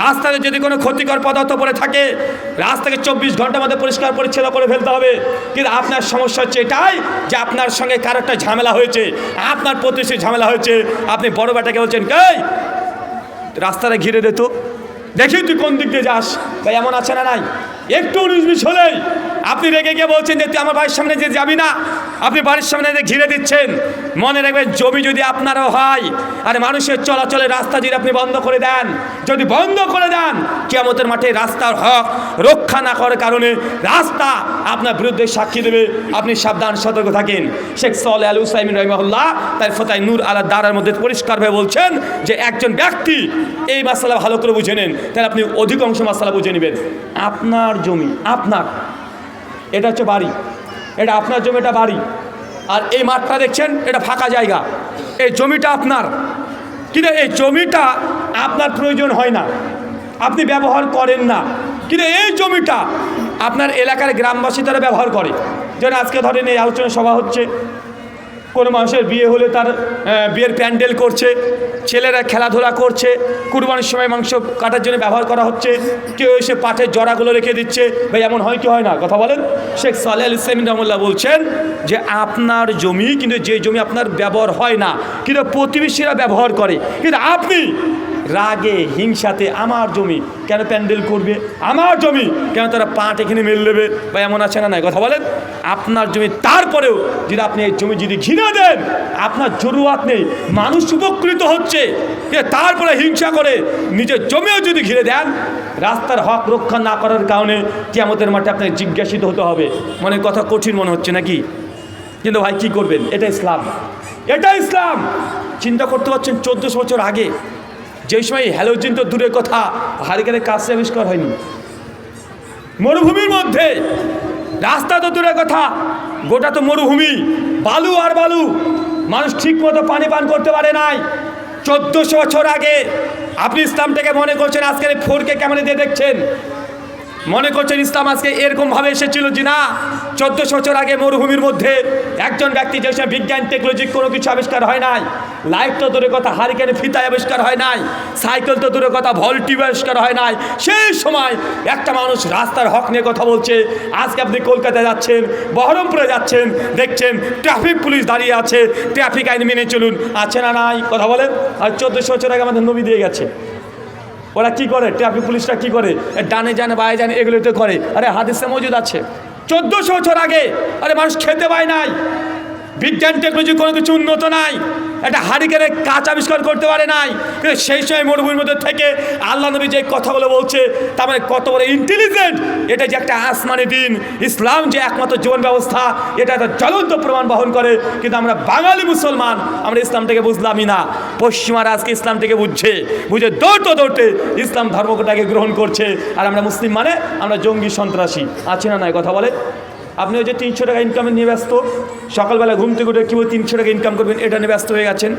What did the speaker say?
রাস্তাতে যদি কোনো ক্ষতিকর পদার্থ পড়ে থাকে, রাস্তাকে চব্বিশ ঘণ্টার মধ্যে পরিষ্কার পরিচ্ছন্ন করে ফেলতে হবে। কিন্তু আপনার সমস্যা হচ্ছে এটাই যে আপনার সঙ্গে কারও একটা ঝামেলা হয়েছে। আপনার প্রতিবেশী ঝামেলা হয়েছে। আপনি বড় বেটাকে বলছেন কেই রাস্তাটা ঘিরে দে তো। দেখি তুই কোন দিক দিয়ে যাস। ভাই, এমন আছে না নাই? একটু উনিশ বিশ হলেই আপনি রেগে গিয়ে বলছেন যে তুই আমার বাড়ির সামনে যে যাবি না, আপনি বাড়ির সামনে যে ঘিরে দিচ্ছেন, মনে রাখবেন জমি যদি আপনারও হয়, আর মানুষের চলাচলের রাস্তা যদি আপনি বন্ধ করে দেন, যদি বন্ধ করে দেন কেমতের মাঠে রাস্তার হক রক্ষা না করার কারণে রাস্তা আপনার বিরুদ্ধে সাক্ষী দেবে। আপনি সাবধান, সতর্ক থাকেন। শেখ সল আল হুসাইমিন রহিমাহুল্লাহ তার ফতায় নূর আলা দারার মধ্যে পরিষ্কারভাবে বলছেন যে একজন ব্যক্তি এই মাসালা ভালো করে বুঝে নেন, তাহলে আপনি অধিকাংশ মাসালা বুঝে নেবেন। আপনার জমি, আপনার এটা হচ্ছে বাড়ি। এটা আপনার জমিটা বাড়ি। আর এই মাঠটা দেখছেন, এটা ফাঁকা জায়গা। এই জমিটা আপনার। কিন্তু এই জমিটা আপনার প্রয়োজন হয় না। আপনি ব্যবহার করেন না। কিন্তু এই জমিটা আপনার এলাকার গ্রামবাসী তারা ব্যবহার করে। যেন আজকে ধরেন এই আলোচনা সভা হচ্ছে। কোনো মানুষের বিয়ে হলে তার বিয়ের প্যান্ডেল করছে, ছেলেরা খেলাধুলা করছে, কুরবানির সময় মাংস কাটার জন্য ব্যবহার করা হচ্ছে, কেউ এসে পাঠের জড়াগুলো রেখে দিচ্ছে। ভাই, এমন হয় কি হয় না? কথা বলেন। শেখ সালে আল ইসলাম রহমুল্লাহ বলছেন যে, আপনার জমি, কিন্তু যে জমি আপনার ব্যবহার হয় না, কিন্তু প্রতিবেশীরা ব্যবহার করে, কিন্তু আপনি রাগে, হিংসাতে আমার জমি কেন প্যান্ডেল করবে? আমার জমি কেন তারা পাট এখানে মেল দেবে বা এমন আছে না নাই? কথা বলেন। আপনার জমি তারপরেও যদি আপনি এই জমি যদি ঘিরে দেন, আপনার জরুরাত নেই। মানুষ উপকৃত হচ্ছে। তারপরে হিংসা করে নিজের জমিও যদি ঘিরে দেন, রাস্তার হক রক্ষা না করার কারণে কেমতের মাঠে আপনাকে জিজ্ঞাসিত হতে হবে। মনে কথা কঠিন মনে হচ্ছে নাকি? কিন্তু ভাই, কি করবেন? এটা ইসলাম। এটা ইসলাম। চিন্তা করতে পারছেন, চোদ্দোশো বছর আগে যেই সময় হ্যালোজিন তো দূরের কথা, হারিকেনের কাজ আবিষ্কার হয়নি। মরুভূমির মধ্যে, রাস্তা তো দূরের কথা, গোটা তো মরুভূমি, বালু আর বালু, মানুষ ঠিক মতো পানি পান করতে পারে নাই। চোদ্দোশো বছর আগে, আপনি ইসলামটাকে মনে করছেন, আজকের ফোরকে ক্যামেরা দিয়ে দেখছেন? মনে করছেন ইসলাম আজকে এরকমভাবে এসেছিল যে না, চোদ্দোশো বছর আগে মরুভূমির মধ্যে একজন ব্যক্তি যে বিজ্ঞান টেকনোলজি কোনো কিছু আবিষ্কার হয় নাই লাইট তো দূরের কথা হারিকেন ফিতায় আবিষ্কার হয় নাই সাইকেল তো দূরের কথা ভল টিউব আবিষ্কার হয় নাই, সেই সময় একটা মানুষ রাস্তার হক নিয়ে কথা বলছে, আজকে আপনি কলকাতায় যাচ্ছেন, বহরমপুরে যাচ্ছেন, দেখছেন ট্রাফিক পুলিশ দাঁড়িয়ে আছে ট্রাফিক আইন মেনে চলুন, আছে না নাই, কথা বলেন? আর চোদ্দোশো বছর আগে আমাদের নবী দিয়ে গেছে। ওরা কি করে? ট্রাফিক পুলিশরা কি করে? ডানে জানে বায়ে জানে এগুলো তো করে। আরে হাদিসে মজুদ আছে। চোদ্দোশো বছর আগে, আরে মানুষ খেতে পায় নাই। বিজ্ঞান টেকনোলজি কোনো কিছু উন্নত নাই। একটা হারিকেনের কাজ আবিষ্কার করতে পারে নাই। কিন্তু সেই সময় মরুভূমির মধ্যে থেকে আল্লাহ নবী যে কথাগুলো বলছে, তার মানে কত বড় ইন্টেলিজেন্ট এটা যে একটা আসমানি দিন, ইসলাম যে একমাত্র জীবন ব্যবস্থা, এটা একটা জ্বলন্ত প্রমাণ বহন করে। কিন্তু আমরা বাঙালি মুসলমান, আমরা ইসলামটাকে বুঝলামই না। পশ্চিমারা আজকে ইসলামটাকে বুঝছে, বুঝে দৌড়তে দৌড়তে ইসলাম ধর্মটাকে গ্রহণ করছে। আর আমরা মুসলিম মানে আমরা জঙ্গি সন্ত্রাসী। আছে না নয় কথা বলে? আপনি ওই যে তিনশো টাকা ইনকামে নিয়ে ব্যস্ত, সকালবেলা ঘুম থেকে উঠে কীভাবে তিনশো টাকা ইনকাম করবেন, এটা নিয়ে ব্যস্ত হয়ে গেছেন।